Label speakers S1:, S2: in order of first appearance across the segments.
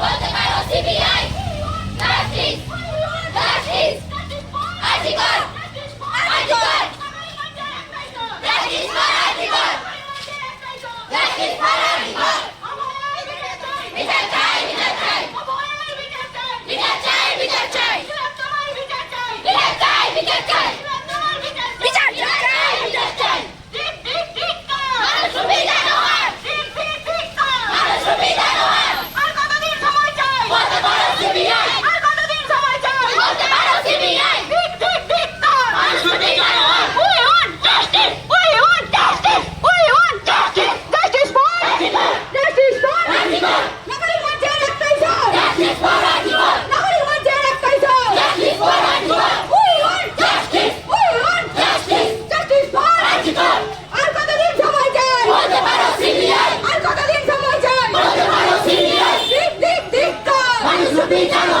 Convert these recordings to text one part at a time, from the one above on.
S1: বলতে পারো সিবিআই বিচার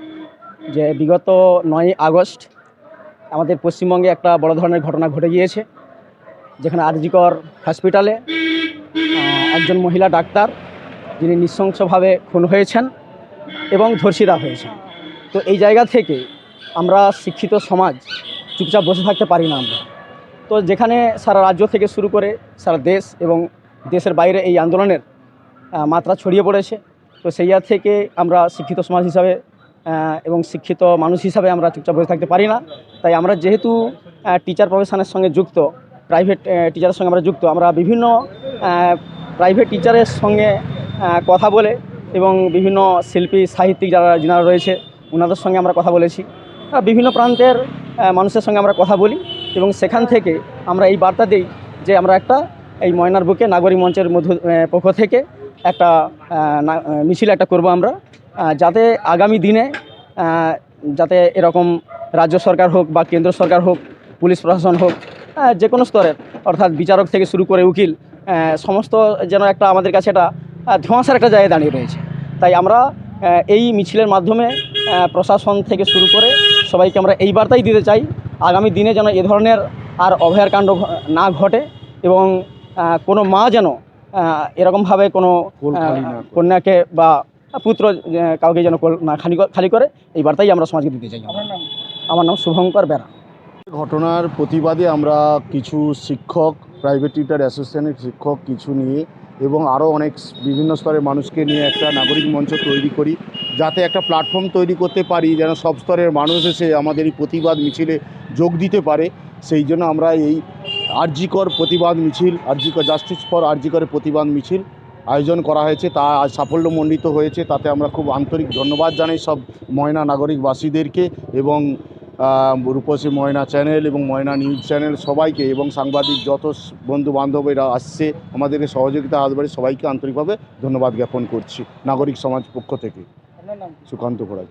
S2: যে বিগত নয় আগস্ট আমাদের পশ্চিমবঙ্গে একটা বড় ধরনের ঘটনা ঘটে গিয়েছে, যেখানে আরজিকর হসপিটালে একজন মহিলা ডাক্তার যিনি নৃশংসভাবে খুন হয়েছেন এবং ধর্ষিতা হয়েছেন। তো এই জায়গা থেকে আমরা শিক্ষিত সমাজ চুপচাপ বসে থাকতে পারি না আমরা। তো যেখানে সারা রাজ্য থেকে শুরু করে সারা দেশ এবং দেশের বাইরে এই আন্দোলনের মাত্রা ছড়িয়ে পড়েছে। তো সেই থেকে আমরা শিক্ষিত সমাজ হিসাবে এবং শিক্ষিত মানুষ হিসাবে আমরা চুপচাপ বসে থাকতে পারি না। তাই আমরা যেহেতু টিচার প্রফেশনের সঙ্গে যুক্ত প্রাইভেট টিচারের সঙ্গে আমরা যুক্ত, আমরা বিভিন্ন প্রাইভেট টিচারের সঙ্গে কথা বলে এবং বিভিন্ন শিল্পী, সাহিত্যিক যারা যিনারা রয়েছে ওনাদের সঙ্গে আমরা কথা বলেছি। বিভিন্ন প্রান্তের মানুষের সঙ্গে আমরা কথা বলি এবং সেখান থেকে আমরা এই বার্তা দিই যে আমরা একটা, এই ময়নার বুকে নাগরিক মঞ্চের মধ্য পক্ষ থেকে একটা মিছিল একটা করব আমরা। যাতে আগামী দিনে যাতে এরকম রাজ্য সরকার হোক বা কেন্দ্র সরকার হোক পুলিশ প্রশাসন হোক যে কোনো স্তরের অর্থাৎ বিচারক থেকে শুরু করে উকিল সমস্ত যেন একটা আমাদের কাছে এটা ধোঁয়াশার একটা জায়গায় দাঁড়িয়ে রয়েছে। তাই আমরা এই মিছিলের মাধ্যমে প্রশাসন থেকে শুরু করে সবাইকে আমরা এই বার্তাই দিতে চাই আগামী দিনে যেন এ ধরনের আর অভয়ার কাণ্ড না ঘটে এবং কোনো মা যেন এরকমভাবে কোনো কন্যাকে বা পুত্র কাউকে যেন না খালি খালি করে এই বার্তাই আমরা সমাজকে দিতে চাই। আমার নাম শুভঙ্কর বেরা।
S3: ঘটনার প্রতিবাদে আমরা কিছু শিক্ষক প্রাইভেট টিউটার অ্যাসোসিয়েশনের শিক্ষক কিছু নিয়ে এবং আরও অনেক বিভিন্ন স্তরের মানুষকে নিয়ে একটা নাগরিক মঞ্চ তৈরি করি যাতে একটা প্ল্যাটফর্ম তৈরি করতে পারি যেন সব স্তরের মানুষ এসে আমাদের এই প্রতিবাদ মিছিলে যোগ দিতে পারে। সেই জন্য আমরা এই আরজিকর প্রতিবাদ মিছিল আরজিকর জাস্টিস ফর আরজিকরের প্রতিবাদ মিছিল আয়োজন করা হয়েছে তা আজ সাফল্যমণ্ডিত হয়েছে। তাতে আমরা খুব আন্তরিক ধন্যবাদ জানাই সব ময়না নাগরিকবাসীদেরকে এবং রূপসী ময়না চ্যানেল এবং ময়না নিউজ চ্যানেল সবাইকে এবং সাংবাদিক যত বন্ধু বান্ধবেরা আসছে আমাদেরকে সহযোগিতা হাত বাড়ি সবাইকে আন্তরিকভাবে ধন্যবাদ জ্ঞাপন করছি। নাগরিক সমাজ পক্ষ থেকে। সুকান্ত ঘোড়াই